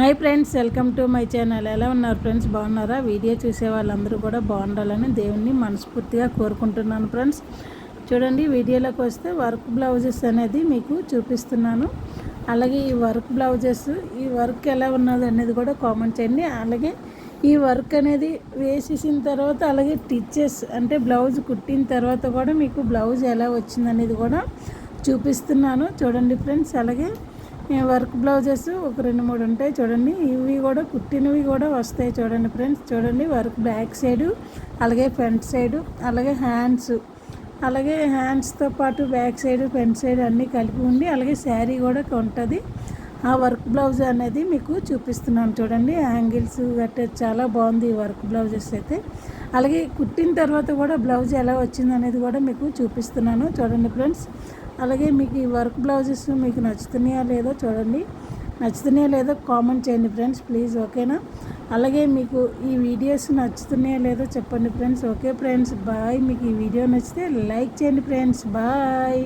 Hi friends welcome to my channel. ఎలా ఉన్నారు friends? బాగున్నారా? వీడియో చూసే వాళ్ళందరూ కూడా బాగుండాలని దేవుణ్ణి మనస్ఫూర్తిగా కోరుకుంటున్నాను ఫ్రెండ్స్. చూడండి వీడియోలోకి వస్తే వర్క్ బ్లౌజెస్ అనేది మీకు చూపిస్తున్నాను. అలాగే ఈ వర్క్ బ్లౌజెస్ ఈ వర్క్ ఎలా ఉన్నది అనేది కూడా కామెంట్ చేయండి. అలాగే ఈ వర్క్ అనేది వేసేసిన తర్వాత అలాగే టిచ్చెస్ అంటే బ్లౌజ్ కుట్టిన తర్వాత కూడా మీకు బ్లౌజ్ ఎలా వచ్చిందనేది కూడా చూపిస్తున్నాను. చూడండి ఫ్రెండ్స్ అలాగే వర్క్ బ్లౌజెస్ ఒక రెండు మూడు ఉంటాయి చూడండి. ఇవి కూడా కుట్టినవి కూడా వస్తాయి చూడండి ఫ్రెండ్స్. చూడండి వర్క్ బ్యాక్ సైడు అలాగే ఫ్రంట్ సైడు అలాగే హ్యాండ్స్. అలాగే హ్యాండ్స్తో పాటు బ్యాక్ సైడ్ ఫ్రంట్ సైడ్ అన్నీ కలిపి ఉండి అలాగే శారీ కూడా ఉంటుంది ఆ వర్క్ బ్లౌజ్ అనేది మీకు చూపిస్తున్నాను చూడండి. యాంగిల్స్ గట్టే చాలా బాగుంది ఈ వర్క్ బ్లౌజెస్ అయితే. అలాగే కుట్టిన తర్వాత కూడా బ్లౌజ్ ఎలా వచ్చింది అనేది కూడా మీకు చూపిస్తున్నాను చూడండి ఫ్రెండ్స్. అలాగే మీకు ఈ వర్క్ బ్లౌజెస్ మీకు నచ్చుతున్నాయా లేదో చూడండి. నచ్చుతున్నాయా లేదో కామెంట్ చేయండి ఫ్రెండ్స్ ప్లీజ్ ఓకేనా? అలాగే మీకు ఈ వీడియోస్ నచ్చుతున్నాయా లేదో చెప్పండి ఫ్రెండ్స్ ఓకే ఫ్రెండ్స్. బాయ్ మీకు ఈ వీడియో నచ్చితే లైక్ చేయండి ఫ్రెండ్స్. బాయ్.